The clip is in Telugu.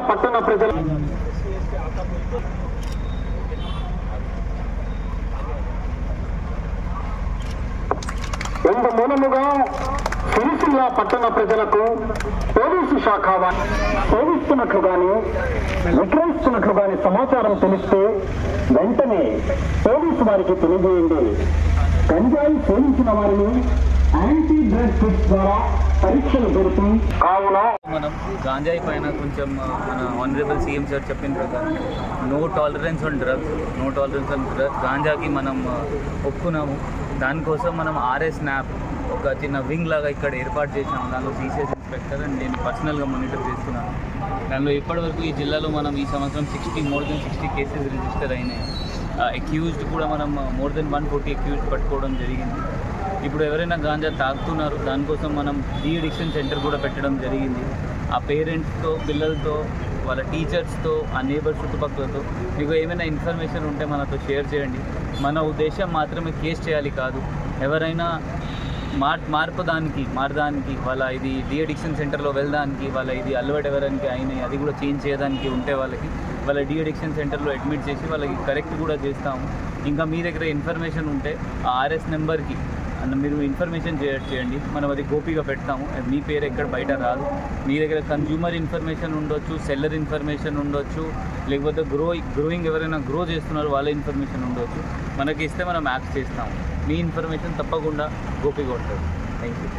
పట్టణ ప్రజలు ఎంత మూలముగా సిరిసిల్ల పట్టణ ప్రజలకు పోలీసు శాఖ సేవిస్తున్నట్లు వారు విక్రయిస్తున్నట్లు విక్రయిస్తున్నట్లుగాని సమాచారం తెలిస్తే వెంటనే పోలీసు వారికి తెలియజేయండి. గంజాయి సేవించిన వారిని యాంటీ డ్రగ్ కిట్స్ ద్వారా పరీక్షలు పెడుతూ. కావున మనం గాంజాయి పైన కొంచెం మన ఆనరబుల్ సీఎం సార్ చెప్పిన ప్రకారం no tolerance on drugs no tolerance on drugs గాంజాకి మనం ఒప్పుకున్నాము. దానికోసం మనం ఆర్ఎస్ న్యాప్ ఒక చిన్న వింగ్ లాగా ఇక్కడ ఏర్పాటు చేసాము దానిలో సీసీఎస్ ఇన్స్పెక్టర్ అండ్ నేను పర్సనల్గా మానిటర్ చేస్తున్నాను. దానిలో ఇప్పటివరకు ఈ జిల్లాలో మనం ఈ సంవత్సరం sixty more than sixty cases register అయినాయి. అక్యూజ్డ్ కూడా మనం more than one forty accused పట్టుకోవడం జరిగింది. ఇప్పుడు ఎవరైనా గాంజా తాగుతున్నారు దానికోసం మనం డీ అడిక్షన్ సెంటర్ కూడా పెట్టడం జరిగింది. ఆ పేరెంట్స్తో పిల్లలతో వాళ్ళ టీచర్స్తో ఆ నేబర్ చుట్టుపక్కలతో మీకు ఏమైనా ఇన్ఫర్మేషన్ ఉంటే మనతో షేర్ చేయండి. మన ఉద్దేశం మాత్రమే కేసు చేయాలి కాదు. ఎవరైనా మార్ మార్పదానికి మారడానికి వాళ్ళ ఇది డీ అడిక్షన్ సెంటర్లో వెళ్ళడానికి వాళ్ళ ఇది అలవాటు ఎవరికి అయినాయి అది కూడా చేంజ్ చేయడానికి ఉంటే వాళ్ళకి వాళ్ళ డీ అడిక్షన్ సెంటర్లో అడ్మిట్ చేసి వాళ్ళకి కరెక్ట్ కూడా చేస్తాము. ఇంకా మీ దగ్గర ఇన్ఫర్మేషన్ ఉంటే ఆ ఆర్ఎస్ నెంబర్కి అండ్ మీరు ఇన్ఫర్మేషన్ షేర్ చేయండి. మనం అది గోపిగా పెడతాము. మీ పేరు ఎక్కడ బయట రాదు. మీ దగ్గర కన్జ్యూమర్ ఇన్ఫర్మేషన్ ఉండొచ్చు సెల్లర్ ఇన్ఫర్మేషన్ ఉండొచ్చు లేకపోతే గ్రో గ్రోయింగ్ ఎవరైనా గ్రో చేస్తున్నారు వాళ్ళ ఇన్ఫర్మేషన్ ఉండొచ్చు. మనకి ఇస్తే మనం యాక్స్ చేస్తాము. మీ ఇన్ఫర్మేషన్ తప్పకుండా గోపిగా ఉంటుంది. Thank you